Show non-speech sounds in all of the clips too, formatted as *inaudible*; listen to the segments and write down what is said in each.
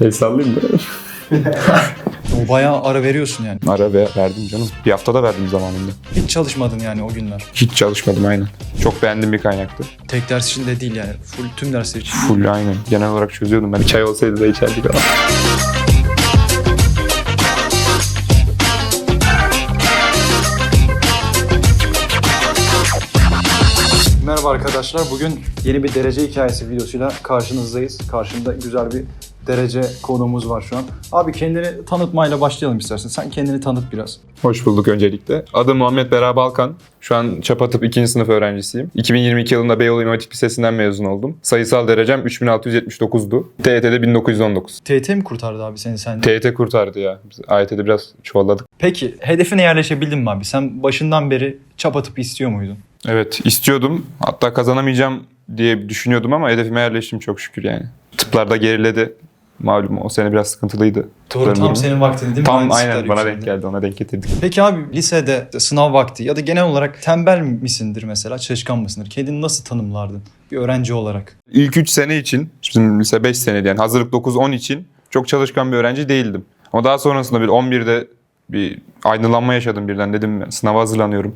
El sallayayım mı? *laughs* Bayağı ara veriyorsun yani. Ara ve verdim canım. Bir haftada verdim zamanında. Hiç çalışmadın yani o günler. Hiç çalışmadım aynen. Çok beğendiğim bir kaynaktı. Tek ders için de değil yani. Full tüm dersler için. Full aynen. Genel olarak çözüyordum ben. Çay olsaydı da içerdik ama. Merhaba arkadaşlar. Bugün yeni bir derece hikayesi videosuyla karşınızdayız. Karşımda güzel bir derece konuğumuz var şu an. Abi kendini tanıtmayla başlayalım istersen. Sen kendini tanıt biraz. Hoş bulduk öncelikle. Adım Muhammed Bera Balkan. Şu an Çapatıp 2. sınıf öğrencisiyim. 2022 yılında Beyoğlu İmam Hatip Lisesi'nden mezun oldum. Sayısal derecem 3679'du. TYT'de 1919. TYT mi kurtardı abi seni sen? TYT kurtardı ya. Biz AYT'de biraz çuvalladık. Peki hedefine yerleşebildin mi abi? Sen başından beri çap atıp istiyor muydun? Evet istiyordum. Hatta kazanamayacağım diye düşünüyordum ama hedefime yerleştim çok şükür yani. Tıplarda geriledi. Malum o sene biraz sıkıntılıydı. Doğru tam durumu. senin vaktin değil mi? Tam aynen bana denk geldi ona denk getirdik. Peki abi lisede sınav vakti ya da genel olarak tembel misindir mesela? Çalışkan mısındır? Kendini nasıl tanımlardın bir öğrenci olarak? İlk 3 sene için, bizim lise 5 seneydi yani hazırlık 9-10 için çok çalışkan bir öğrenci değildim. Ama daha sonrasında bir 11'de bir aydınlanma yaşadım birden dedim sınava hazırlanıyorum.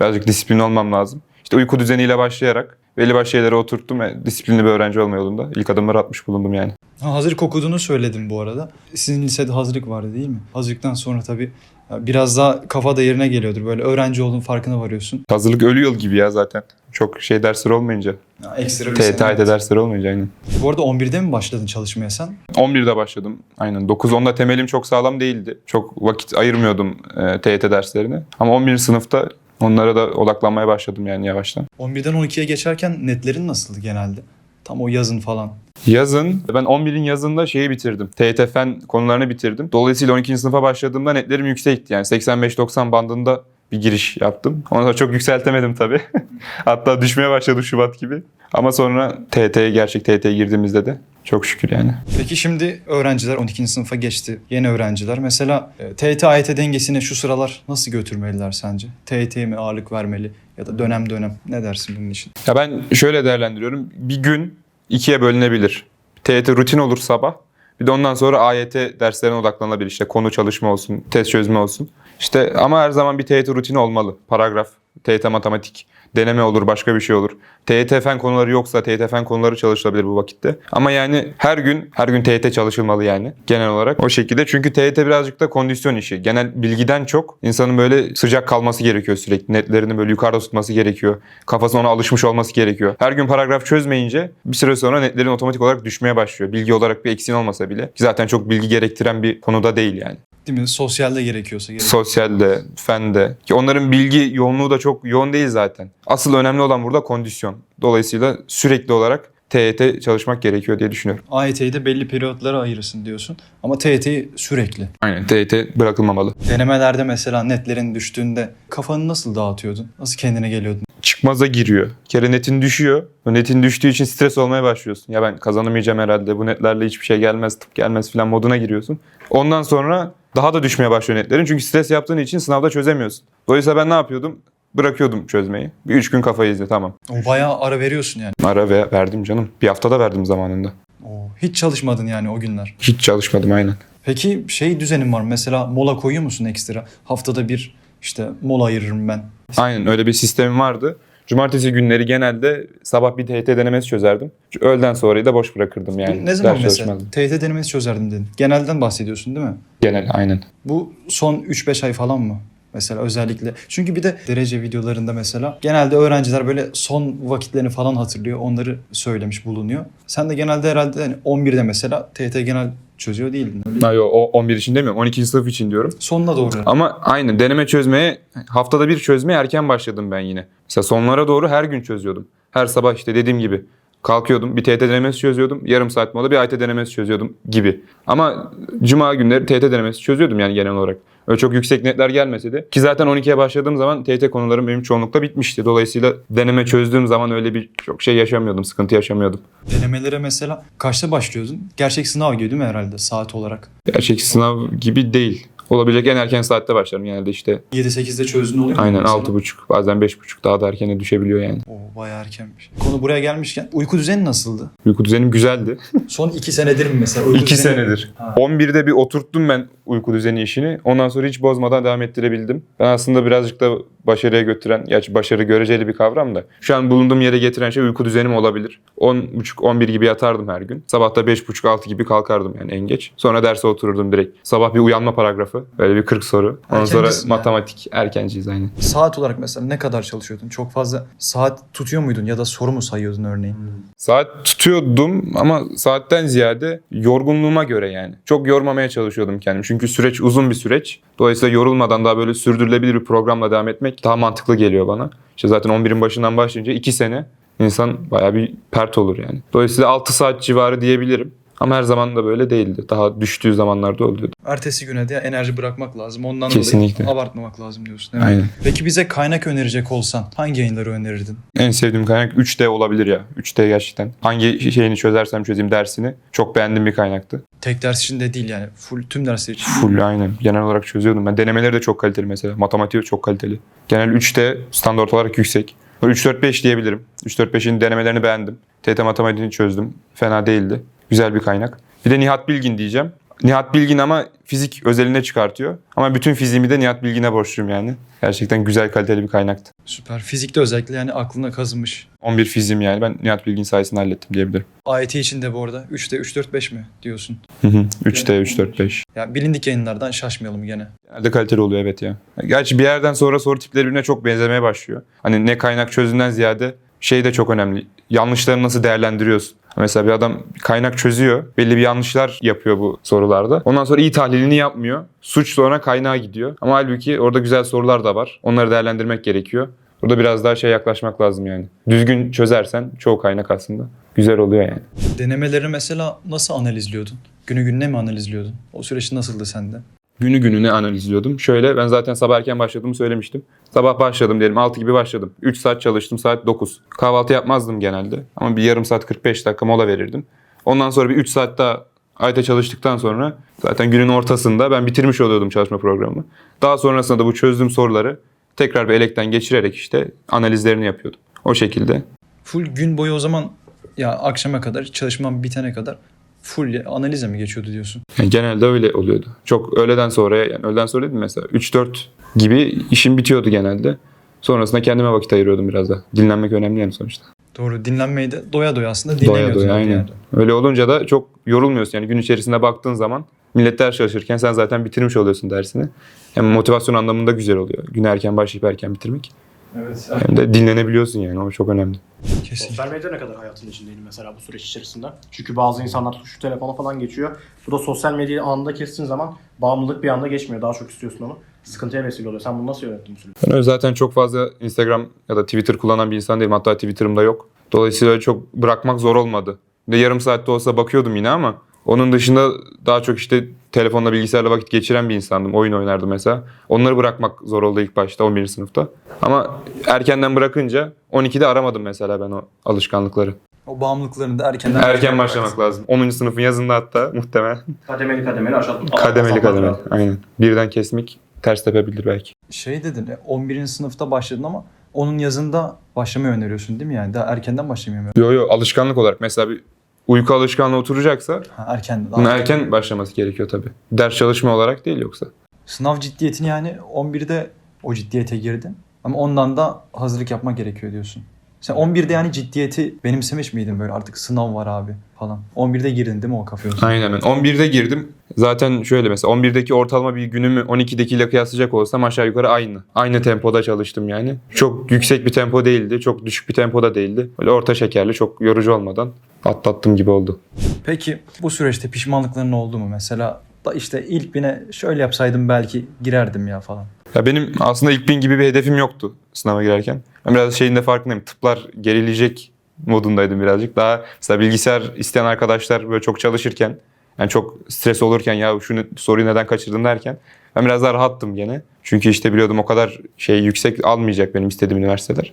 Birazcık disiplin olmam lazım. İşte uyku düzeniyle başlayarak belli başlı şeylere oturttum ve disiplinli bir öğrenci olma yolunda. İlk adımları atmış bulundum yani. Ha, hazırlık okuduğunu söyledim bu arada. Sizin lisede hazırlık vardı değil mi? Hazırlıktan sonra tabii biraz daha kafa da yerine geliyordur. Böyle öğrenci olduğun farkına varıyorsun. Hazırlık ölü yıl gibi ya zaten. Çok şey dersleri olmayınca. Ya, ekstra bir TYT sene. dersleri olmayınca aynen. Bu arada 11'de mi başladın çalışmaya sen? 11'de başladım. Aynen. 9-10'da temelim çok sağlam değildi. Çok vakit ayırmıyordum e, TYT derslerine. Ama 11. sınıfta onlara da odaklanmaya başladım yani yavaştan. 11'den 12'ye geçerken netlerin nasıldı genelde? Tam o yazın falan. Yazın, ben 11'in yazında şeyi bitirdim. TYT fen konularını bitirdim. Dolayısıyla 12. sınıfa başladığımda netlerim yüksekti. Yani 85-90 bandında bir giriş yaptım. Ondan sonra çok yükseltemedim tabii. *laughs* Hatta düşmeye başladı Şubat gibi. Ama sonra TYT'ye, gerçek TYT'ye girdiğimizde de çok şükür yani. Peki şimdi öğrenciler 12. sınıfa geçti. Yeni öğrenciler. Mesela e, TYT AYT dengesini şu sıralar nasıl götürmeliler sence? TYT'ye mi ağırlık vermeli ya da dönem dönem ne dersin bunun için? Ya ben şöyle değerlendiriyorum. Bir gün ikiye bölünebilir. TYT rutin olur sabah. Bir de ondan sonra AYT derslerine odaklanabilir. İşte konu çalışma olsun, test çözme olsun. İşte ama her zaman bir TYT rutini olmalı. Paragraf, TYT matematik, deneme olur, başka bir şey olur. TYT fen konuları yoksa TYT fen konuları çalışılabilir bu vakitte. Ama yani her gün, her gün TYT çalışılmalı yani genel olarak. O şekilde çünkü TYT birazcık da kondisyon işi. Genel bilgiden çok insanın böyle sıcak kalması gerekiyor sürekli. Netlerini böyle yukarıda tutması gerekiyor. Kafasına ona alışmış olması gerekiyor. Her gün paragraf çözmeyince bir süre sonra netlerin otomatik olarak düşmeye başlıyor. Bilgi olarak bir eksiğin olmasa bile. Ki zaten çok bilgi gerektiren bir konuda değil yani. Değil mi? Sosyalde gerekiyorsa gerek. Sosyalde, fende. Ki onların bilgi yoğunluğu da çok yoğun değil zaten. Asıl önemli olan burada kondisyon. Dolayısıyla sürekli olarak TYT çalışmak gerekiyor diye düşünüyorum. AYT'yi de belli periyotlara ayırırsın diyorsun. Ama TYT'yi sürekli. Aynen TYT bırakılmamalı. Denemelerde mesela netlerin düştüğünde kafanı nasıl dağıtıyordun? Nasıl kendine geliyordun? Çıkmaza giriyor. Bir kere netin düşüyor. O netin düştüğü için stres olmaya başlıyorsun. Ya ben kazanamayacağım herhalde. Bu netlerle hiçbir şey gelmez, tıp gelmez falan moduna giriyorsun. Ondan sonra daha da düşmeye başlıyor netlerin. Çünkü stres yaptığın için sınavda çözemiyorsun. Dolayısıyla ben ne yapıyordum? Bırakıyordum çözmeyi. Bir üç gün kafayı izle tamam. O bayağı ara veriyorsun yani. Ara ve verdim canım. Bir haftada verdim zamanında. Oo, hiç çalışmadın yani o günler. Hiç çalışmadım aynen. Peki şey düzenin var mı? mesela mola koyuyor musun ekstra? Haftada bir işte mola ayırırım ben. Aynen öyle bir sistemim vardı. Cumartesi günleri genelde sabah bir TYT denemesi çözerdim. Öğleden sonrayı da boş bırakırdım yani. ne zaman Ders mesela? çalışmazdım. TYT denemesi çözerdim dedin. Genelden bahsediyorsun değil mi? Genel aynen. Bu son 3-5 ay falan mı? Mesela özellikle. Çünkü bir de derece videolarında mesela genelde öğrenciler böyle son vakitlerini falan hatırlıyor. Onları söylemiş bulunuyor. Sen de genelde herhalde hani 11'de mesela TYT genel çözüyor değildin. Öyle. Ha, yo, o 11 için demiyorum. 12. sınıf için diyorum. Sonuna doğru. Ama aynı deneme çözmeye haftada bir çözmeye erken başladım ben yine. Mesela sonlara doğru her gün çözüyordum. Her sabah işte dediğim gibi kalkıyordum bir TYT denemesi çözüyordum. Yarım saat mola bir AYT denemesi çözüyordum gibi. Ama cuma günleri TYT denemesi çözüyordum yani genel olarak. Öyle çok yüksek netler gelmese de. Ki zaten 12'ye başladığım zaman TYT konularım benim çoğunlukla bitmişti. Dolayısıyla deneme çözdüğüm zaman öyle bir çok şey yaşamıyordum. Sıkıntı yaşamıyordum. Denemelere mesela kaçta başlıyordun? Gerçek sınav gibi değil mi herhalde saat olarak? Gerçek sınav gibi değil. Olabilecek en erken saatte başlarım genelde işte. 7-8'de çözdüğün oluyor mu? Aynen mesela? 6.30 bazen 5.30 daha da erkene düşebiliyor yani. Oo bayağı erkenmiş. Konu buraya gelmişken uyku düzeni nasıldı? Uyku düzenim güzeldi. Son 2 senedir mi mesela? Uyku 2 düzeni- senedir. Ha. 11'de bir oturttum ben uyku düzeni işini. Ondan sonra hiç bozmadan devam ettirebildim. Ben aslında birazcık da başarıya götüren, gerçi başarı göreceli bir kavram da. Şu an bulunduğum yere getiren şey uyku düzenim olabilir. 10.30-11 gibi yatardım her gün. Sabah da 5.30-6 gibi kalkardım yani en geç. Sonra derse otururdum direkt. Sabah bir uyanma paragrafı. Böyle bir 40 soru. Ondan sonra yani. matematik. Erkenciyiz aynen. Saat olarak mesela ne kadar çalışıyordun? Çok fazla saat tutuyor muydun ya da soru mu sayıyordun örneğin? Saat tutuyordum ama saatten ziyade yorgunluğuma göre yani. Çok yormamaya çalışıyordum kendimi. Çünkü süreç uzun bir süreç. Dolayısıyla yorulmadan daha böyle sürdürülebilir bir programla devam etmek daha mantıklı geliyor bana. İşte zaten 11'in başından başlayınca 2 sene insan bayağı bir pert olur yani. Dolayısıyla 6 saat civarı diyebilirim. Ama her zaman da böyle değildi. Daha düştüğü zamanlarda oluyordu. Ertesi güne de enerji bırakmak lazım. Ondan Kesinlikle. dolayı abartmamak lazım diyorsun. değil mi? Aynen. Peki bize kaynak önerecek olsan hangi yayınları önerirdin? En sevdiğim kaynak 3D olabilir ya. 3D gerçekten. Hangi şeyini çözersem çözeyim dersini çok beğendiğim bir kaynaktı. Tek ders için de değil yani. Full tüm dersler için. Full aynen. Genel olarak çözüyordum. Ben denemeleri de çok kaliteli mesela. Matematiği çok kaliteli. Genel 3'te standart olarak yüksek. Böyle 3-4-5 diyebilirim. 3-4-5'in denemelerini beğendim. TET matematiğini çözdüm. Fena değildi. Güzel bir kaynak. Bir de Nihat Bilgin diyeceğim. Nihat Bilgin ama fizik özeline çıkartıyor. Ama bütün fiziğimi de Nihat Bilgin'e borçluyum yani. Gerçekten güzel kaliteli bir kaynaktı. Süper. Fizikte özellikle yani aklına kazınmış. 11 fiziğim yani ben Nihat Bilgin sayesinde hallettim diyebilirim. AYT için de bu arada 3'te 3-4-5 mi diyorsun? Hı hı. 3'te 3-4-5. Ya bilindik yayınlardan şaşmayalım gene. Genelde kaliteli oluyor evet ya. Gerçi bir yerden sonra soru tipleri birbirine çok benzemeye başlıyor. Hani ne kaynak çözümünden ziyade şey de çok önemli. Yanlışları nasıl değerlendiriyorsun? Mesela bir adam kaynak çözüyor. Belli bir yanlışlar yapıyor bu sorularda. Ondan sonra iyi tahlilini yapmıyor. Suç sonra kaynağa gidiyor. Ama halbuki orada güzel sorular da var. Onları değerlendirmek gerekiyor. Burada biraz daha şey yaklaşmak lazım yani. Düzgün çözersen çoğu kaynak aslında güzel oluyor yani. Denemeleri mesela nasıl analizliyordun? Günü gününe mi analizliyordun? O süreç nasıldı sende? Günü gününe analizliyordum. Şöyle ben zaten sabah erken başladığımı söylemiştim. Sabah başladım diyelim 6 gibi başladım. 3 saat çalıştım saat 9. Kahvaltı yapmazdım genelde ama bir yarım saat 45 dakika mola verirdim. Ondan sonra bir 3 saat daha ayta çalıştıktan sonra zaten günün ortasında ben bitirmiş oluyordum çalışma programımı. Daha sonrasında da bu çözdüğüm soruları tekrar bir elekten geçirerek işte analizlerini yapıyordum. O şekilde. Full gün boyu o zaman ya akşama kadar çalışmam bitene kadar full analize mi geçiyordu diyorsun? Yani genelde öyle oluyordu. Çok öğleden sonra yani öğleden sonra dedim mesela 3-4 gibi işim bitiyordu genelde. Sonrasında kendime vakit ayırıyordum biraz da. Dinlenmek önemli yani sonuçta. Doğru dinlenmeyi de doya doya aslında Doya dinlemiyordun. doya aynen. yani. Öyle olunca da çok yorulmuyorsun yani gün içerisinde baktığın zaman millet ders çalışırken sen zaten bitirmiş oluyorsun dersini. Hem motivasyon anlamında güzel oluyor. Gün erken başlayıp erken bitirmek. Evet. Hem de dinlenebiliyorsun yani o çok önemli. Kesin. Sosyal medya ne kadar hayatın içindeydi mesela bu süreç içerisinde? Çünkü bazı insanlar şu telefona falan geçiyor. Bu da sosyal medyayı anında kestiğin zaman bağımlılık bir anda geçmiyor. Daha çok istiyorsun onu. Sıkıntıya vesile oluyor. Sen bunu nasıl yönettin bu süreci? Ben zaten çok fazla Instagram ya da Twitter kullanan bir insan değilim. Hatta Twitter'ım da yok. Dolayısıyla çok bırakmak zor olmadı. Bir De yarım saatte olsa bakıyordum yine ama onun dışında daha çok işte telefonla bilgisayarla vakit geçiren bir insandım. Oyun oynardım mesela. Onları bırakmak zor oldu ilk başta 11. sınıfta. Ama erkenden bırakınca 12'de aramadım mesela ben o alışkanlıkları. O bağımlılıklarını da erkenden Erken başlamak lazım. 10. sınıfın yazında hatta muhtemelen. Kademeli kademeli aşağı. Kademeli kademeli. lazım. Aynen. Birden kesmek ters tepebilir belki. Şey dedin e, 11. sınıfta başladın ama onun yazında başlamayı öneriyorsun değil mi yani? Daha erkenden başlamayı mı? Yo yo alışkanlık olarak mesela bir uyku alışkanlığı oturacaksa Ha, erken. Bunun Daha erken başlaması gerekiyor tabii. Ders çalışma olarak değil yoksa. Sınav ciddiyetini yani 11'de o ciddiyete girdin. Ama ondan da hazırlık yapmak gerekiyor diyorsun. Sen 11'de yani ciddiyeti benimsemiş miydin böyle artık sınav var abi falan. 11'de girdin değil mi o kafaya? Aynen ben 11'de girdim. Zaten şöyle mesela 11'deki ortalama bir günümü 12'dekiyle kıyaslayacak olsam aşağı yukarı aynı. Aynı tempoda çalıştım yani. Çok yüksek bir tempo değildi. Çok düşük bir tempoda değildi. Böyle orta şekerli çok yorucu olmadan atlattım gibi oldu. Peki bu süreçte pişmanlıkların oldu mu? Mesela da işte ilk bine şöyle yapsaydım belki girerdim ya falan. Ya benim aslında ilk bin gibi bir hedefim yoktu sınava girerken. Ben biraz şeyin de farkındayım. Tıplar gerileyecek modundaydım birazcık. Daha mesela bilgisayar isteyen arkadaşlar böyle çok çalışırken yani çok stres olurken ya şunu soruyu neden kaçırdım derken ben biraz daha rahattım gene. Çünkü işte biliyordum o kadar şey yüksek almayacak benim istediğim üniversiteler.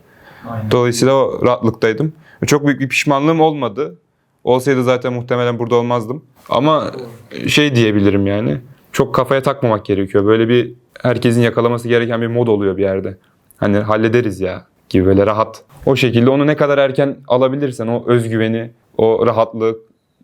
Aynen. Dolayısıyla o rahatlıktaydım. Çok büyük bir pişmanlığım olmadı. Olsaydı zaten muhtemelen burada olmazdım. Ama şey diyebilirim yani. Çok kafaya takmamak gerekiyor. Böyle bir herkesin yakalaması gereken bir mod oluyor bir yerde. Hani hallederiz ya gibi böyle rahat. O şekilde onu ne kadar erken alabilirsen o özgüveni, o rahatlık,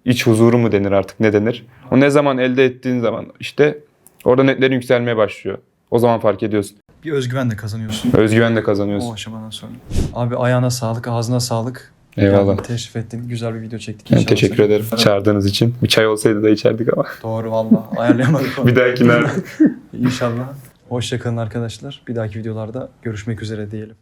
iç huzuru mu denir artık ne denir? O ne zaman elde ettiğin zaman işte orada netlerin yükselmeye başlıyor. O zaman fark ediyorsun. Bir özgüven de kazanıyorsun. Özgüven de O kazanıyorsun. aşamadan sonra. Abi ayağına sağlık, ağzına sağlık. Eyvallah. Geldin, teşrif ettin. Güzel bir video çektik inşallah. teşekkür ederim çağırdığınız için. Bir çay olsaydı da içerdik ama. *laughs* Doğru valla. Ayarlayamadık onu. *laughs* bir dahakine. İnşallah. Hoşçakalın arkadaşlar. Bir dahaki videolarda görüşmek üzere diyelim.